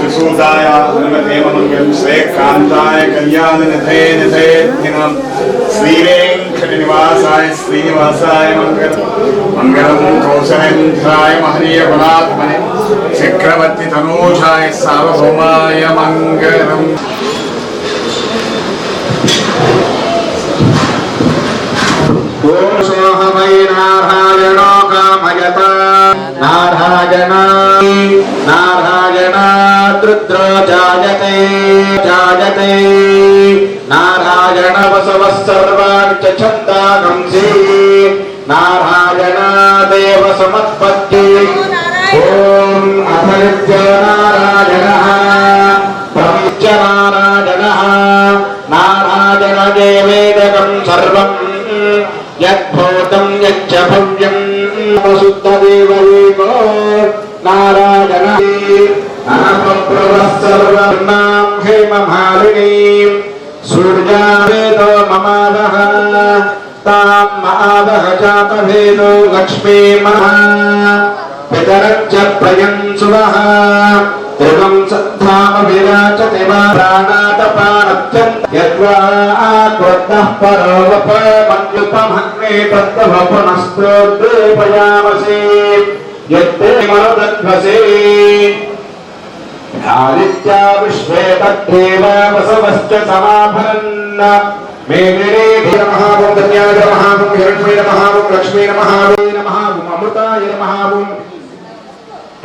शिशूदाय हनुमतेमङ्गलं श्रेयकान्ताय कल्याणनिधे निधे दिनं श्रीवेङ्कटनिवासाय श्रीनिवासाय महनीय बलात्मने चक्रवर्तितनोषाय सार्वभौमाय मङ्गलम्। నారాయణాద్రుద్రో జాయతే జాయతే నారాయణ వసవ సర్వాంచ ఛందాగంసి నారాయణ దేవ సమత్పత్తి ఓం అభయత్య నారాయణ ప్రమిత్య నారాయణ నారాయణ దేవేదకం సర్వం యద్భూతం యచ్చ భవ్యం अनपप्रवस्सर्वनां हेममालिनीं सूर्यावेदो ममादः तां मादः जातभेदो लक्ष्मीमः। पितरञ्च प्रयंसुवः यत्ते मरुदध्वसे। పరోవప మన్యుపమగ్నే తత్వ పునస్తోద్రేపయామసి యత్తే మనుదధ్వసే ఆదిత్యా విశ్వే తద్దేవ వసవశ్చ సమాభరన్న మేదిరే నమః ఓం ధన్యాయ నమః ఓం హిరణ్యే నమః ఓం లక్ష్మీ నమః ఓం నమః ఓం అమృతాయ నమః ఓం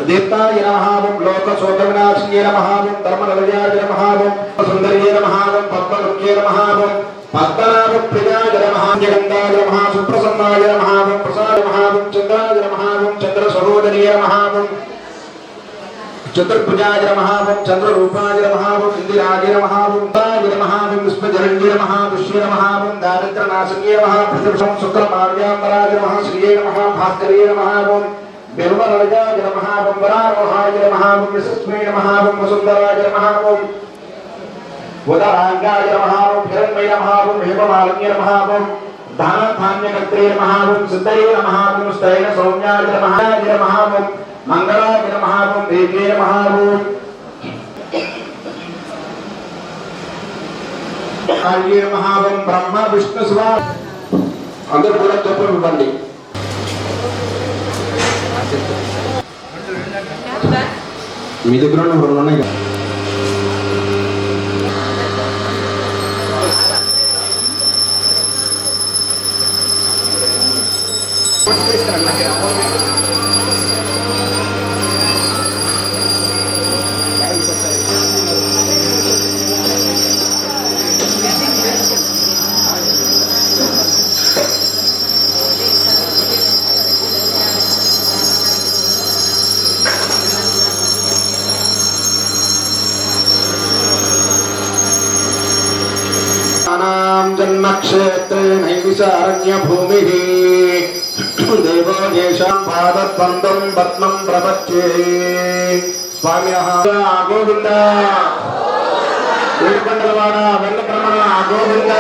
దీప్తాయ నమః ఓం లోక శోక వినాశిన్యే నమః ఓం ధర్మనిలయాయ నమః ఓం సుందర్యే నమః ఓం పద్మముఖ్యే నమః ఓం పద్మనాభ ప్రియాయ నమః జగందాయ నమః సుప్రసన్నాయ నమః ఓం ప్రసాద నమః ఓం చంద్రాయ నమః ఓం చంద్ర సహోదరియే నమః ఓం చతుర్భుజాయ నమః ఓం చంద్రరూపాయ నమః ఓం ఇందిరాయ నమః ఓం తాయ నమః ఓం విశ్వజరణ్య నమః విశ్వే నమః ఓం దారిద్ర్యనాశన్యే నమః ప్రతిభం శుక్రమార్యాంబరాయ నమః శ్రీయే నమః భాస్కరే నమః ఓం బిల్వరజాయ నమః ఓం వరారోహాయ నమః ఓం విశస్మే నమః ఓం వసుందరాయ నమః ఓం ఉదరాంగాయ నమః ఓం హిరణ్మయ నమః ఓం హేమమాలిన్య నమః ఓం ధానధాన్యకర్త్రే నమః ఓం సిద్ధయే నమః ఓం స్థైన సౌమ్యాయ నమః నమః ఓం మంగళాయ నమః దేవే దేవ్యే నమః ఓం బ్రహ్మ విష్ణు శివ అందరూ కూడా చెప్పు ఇవ్వండి. మీ దగ్గర ఉన్న రెండు ఉన్నాయి కదా అనాం జన్మక్షేత్రే నైమిషారణ్యభూమిः దేవో येषां పాదత్వందం పద్మం ప్రపత్యే స్వామినః గోవింద. ఏడుకొండలవాడ వెంకటరమణ గోవింద.